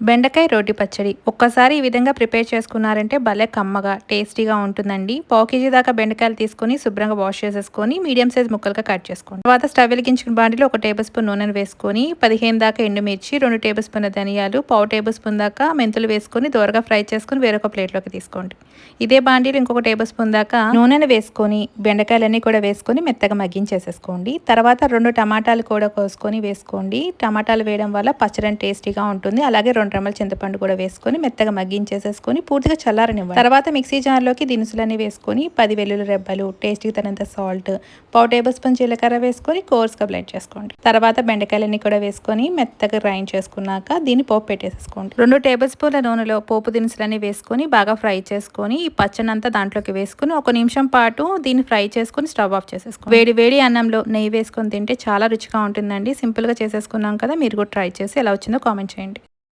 బెండకాయ రోటి పచ్చడి. ఒక్కసారి ఈ విధంగా ప్రిపేర్ చేసుకున్నారంటే భలే కమ్మగా టేస్టీగా ఉంటుందండి. పావు కేజీ దాకా బెండకాయలు తీసుకొని శుభ్రంగా వాష్ చేసేసుకొని మీడియం సైజ్ ముక్కలుగా కట్ చేసుకోండి. తర్వాత స్టవ్ వెలిగించిన బాండిలో ఒక టేబుల్ స్పూన్ నూనెను వేసుకొని పదిహేను దాకా ఎండుమిర్చి రెండు టేబుల్ స్పూన్ల ధనియాలు పావు టేబుల్ స్పూన్ దాకా మెంతులు వేసుకొని దూరగా ఫ్రై చేసుకొని వేరొక ప్లేట్లోకి తీసుకోండి. ఇదే బాండీలో ఇంకొక టేబుల్ స్పూన్ దాకా నూనెను వేసుకొని బెండకాయలన్నీ కూడా వేసుకొని మెత్తగా మగ్గించేసేసుకోండి. తర్వాత రెండు టమాటాలు కూడా కోసుకొని వేసుకోండి. టమాటాలు వేయడం వల్ల పచ్చడి టేస్టీగా ఉంటుంది. అలాగే రెండు రెమ్మల చింతపండు కూడా వేసుకొని మెత్తగా మగ్గించేసేసుకొని పూర్తిగా చల్లారనివ్వండి. తర్వాత మిక్సీ జార్లోకి దినుసులన్నీ వేసుకొని పది వెల్లుల్లి రెబ్బలు టేస్ట్కి తనంత సాల్ట్ పావు టేబుల్ స్పూన్ జీలకర్ర వేసుకొని కోర్స్గా బ్లెండ్ చేసుకోండి. తర్వాత బెండకాయలన్నీ కూడా వేసుకొని మెత్తగా గ్రైండ్ చేసుకున్నాక దీన్ని పోపు పెట్టేసేసుకోండి. రెండు టేబుల్ స్పూన్ల నూనెలో పోపు దినుసులన్నీ వేసుకొని బాగా ఫ్రై చేసుకొని ఈ పచ్చనంతా దాంట్లోకి వేసుకొని ఒక నిమిషం పాటు దీన్ని ఫ్రై చేసుకొని స్టవ్ ఆఫ్ చేసేసుకోండి. వేడి వేడి అన్నంలో నెయ్యి వేసుకొని తింటే చాలా రుచిగా ఉంటుందండి. సింపుల్గా చేసేసుకున్నాం కదా మీరు కూడా ట్రై చేసి ఎలా వచ్చిందో కామెంట్ చేయండి.